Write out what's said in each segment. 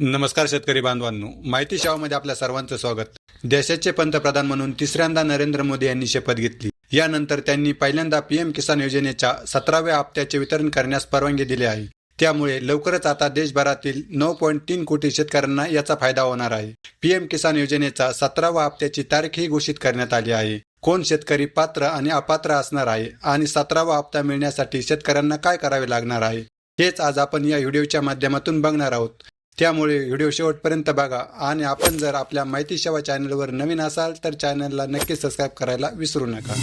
नमस्कार शेतकरी बांधवांनो. माहिती शावामध्ये आपल्या सर्वांचं स्वागत. देशाचे पंतप्रधान म्हणून तिसऱ्यांदा नरेंद्र मोदी यांनी शपथ घेतली. यानंतर त्यांनी पहिल्यांदा पीएम किसान योजनेच्या सतराव्या हप्त्याचे वितरण करण्यास परवानगी दिली आहे. त्यामुळे लवकरच आता देशभरातील नऊ पॉईंट तीन कोटी शेतकऱ्यांना याचा फायदा होणार आहे. पीएम किसान योजनेचा सतरावा हप्त्याची तारीखही घोषित करण्यात आली आहे. कोण शेतकरी पात्र आणि अपात्र असणार आहे आणि सतरावा हप्ता मिळण्यासाठी शेतकऱ्यांना काय करावे लागणार आहे हेच आज आपण या व्हिडिओच्या माध्यमातून बघणार आहोत. त्यामुळे व्हिडिओ शेवटपर्यंत बघा. आणि आपण जर आपल्या माहिती सेवा चॅनलवर नवीन असाल तर चॅनलला नक्की सबस्क्राईब करायला विसरू नका.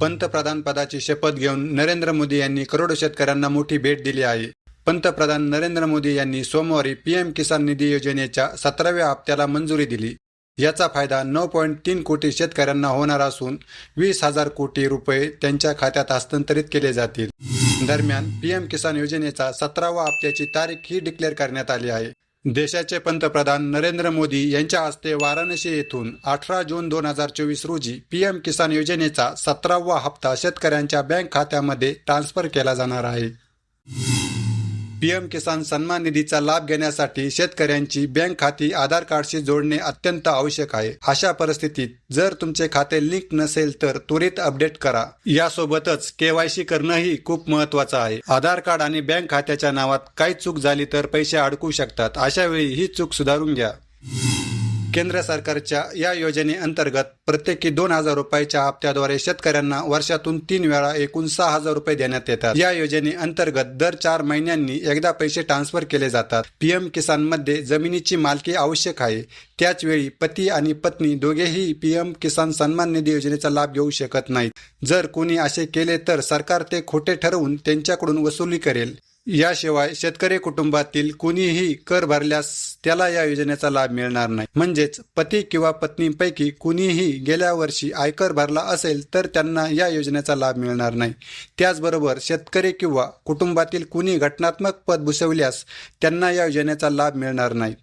पंतप्रधान पदाची शपथ घेऊन नरेंद्र मोदी यांनी करोडो शेतकऱ्यांना मोठी भेट दिली आहे. पंतप्रधान नरेंद्र मोदी यांनी सोमवारी पीएम किसान निधी योजनेच्या सतराव्या हप्त्याला मंजुरी दिली. याचा फायदा नऊ पॉईंट तीन कोटी शेतकऱ्यांना होणार असून वीस हजार कोटी रुपये त्यांच्या खात्यात हस्तांतरित केले जातील. दरम्यान पीएम किसान योजनेचा सतरावा हप्त्याची तारीख ही डिक्लेअर करण्यात आली आहे. देशाचे पंतप्रधान नरेंद्र मोदी यांच्या हस्ते वाराणसी येथून अठरा जून दोन हजार चोवीस रोजी पीएम किसान योजनेचा सतरावा हप्ता शेतकऱ्यांच्या बँक खात्यामध्ये ट्रान्स्फर केला जाणार आहे. पीएम किसान सन्मान निधीचा लाभ घेण्यासाठी शेतकऱ्यांची बँक खाती आधार कार्डशी जोडणे अत्यंत आवश्यक आहे. अशा परिस्थितीत जर तुमचे खाते लिंक नसेल तर त्वरित अपडेट करा. यासोबतच केवायसी करणंही खूप महत्वाचं आहे. आधार कार्ड आणि बँक खात्याच्या नावात काही चूक झाली तर पैसे अडकू शकतात. अशा वेळी ही चूक सुधारून घ्या. केंद्र सरकारच्या या योजनेअंतर्गत प्रत्येकी दोन हजार रुपयाच्या हप्त्याद्वारे शेतकऱ्यांना वर्षातून तीन वेळा एकूण सहा हजार रुपये देण्यात येतात. या योजनेअंतर्गत दर चार महिन्यांनी एकदा पैसे ट्रान्सफर केले जातात. पीएम किसानमध्ये जमिनीची मालकी आवश्यक आहे. त्याच वेळी पती आणि पत्नी दोघेही पीएम किसान सन्मान निधी योजनेचा लाभ घेऊ शकत नाहीत. जर कोणी असे केले तर सरकार ते खोटे ठरवून त्यांच्याकडून वसुली करेल. याशिवाय शेतकरी कुटुंबातील कुणीही कर भरल्यास त्याला या योजनेचा लाभ मिळणार नाही. म्हणजेच पती किंवा पत्नीपैकी कुणीही गेल्या वर्षी आयकर भरला असेल तर त्यांना या योजनेचा लाभ मिळणार नाही. त्याचबरोबर शेतकरी किंवा कुटुंबातील कुणी घटनात्मक पद भूषवल्यास त्यांना या योजनेचा लाभ मिळणार नाही.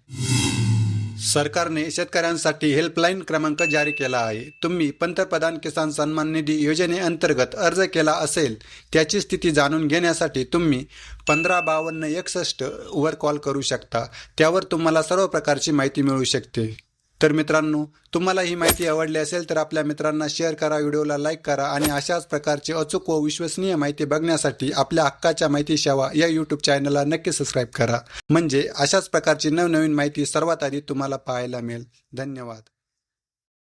सरकारने शेतकऱ्यांसाठी हेल्पलाईन क्रमांक जारी केला आहे. तुम्ही पंतप्रधान किसान सन्मान निधी योजनेअंतर्गत अर्ज केला असेल त्याची स्थिती जाणून घेण्यासाठी तुम्ही पंधरा बावन्न एकसष्ट वर कॉल करू शकता. त्यावर तुम्हाला सर्व प्रकारची माहिती मिळू शकते. तर मित्रांनो तुम्हाला ही माहिती आवडली असेल तर आपल्या मित्रांना शेअर करा व्हिडिओला लाईक करा आणि अशाच प्रकारची अचूक व विश्वसनीय माहिती बघण्यासाठी आपल्या हक्काच्या माहिती शेवा या यूट्यूब चॅनलला नक्की सबस्क्राईब करा. म्हणजे अशाच प्रकारची नवनवीन माहिती सर्वात आधी तुम्हाला पाहायला मिळेल. धन्यवाद.